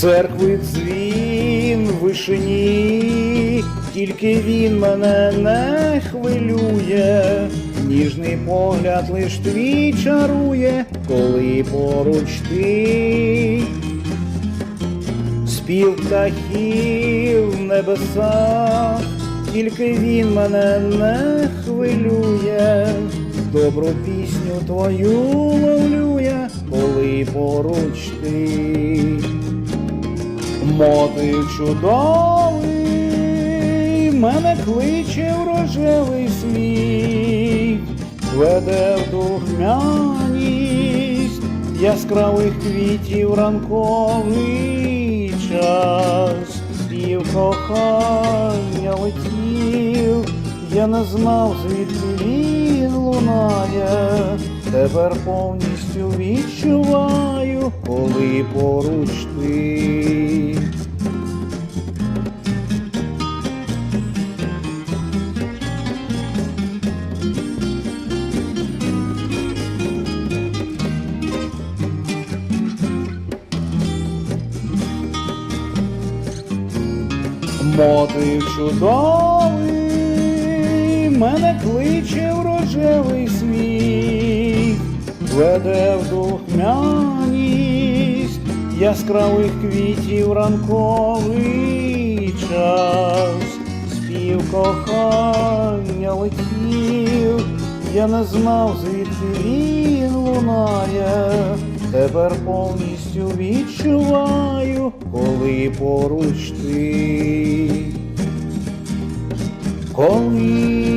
Церкви дзвін в вишині, тільки він мене не хвилює, ніжний погляд лиш твій чарує, коли поруч ти. Спів птахів в небесах, тільки він мене не хвилює, добру пісню твою Мотив чудовий, мене кличе в рожевий сміх, веде в духмяність яскравих квітів ранковий час, спів кохання летів, я не знав, звідки він лунає, тепер повністю відчуваю, коли поруч ти. Мотив чудовий, мене кличе в рожевий сміх, веде в духмяність яскравих квітів ранковий час, спів кохання летів, я не знав, звідки він лунає, тепер повністю відчуваю, коли поруч ти. Коли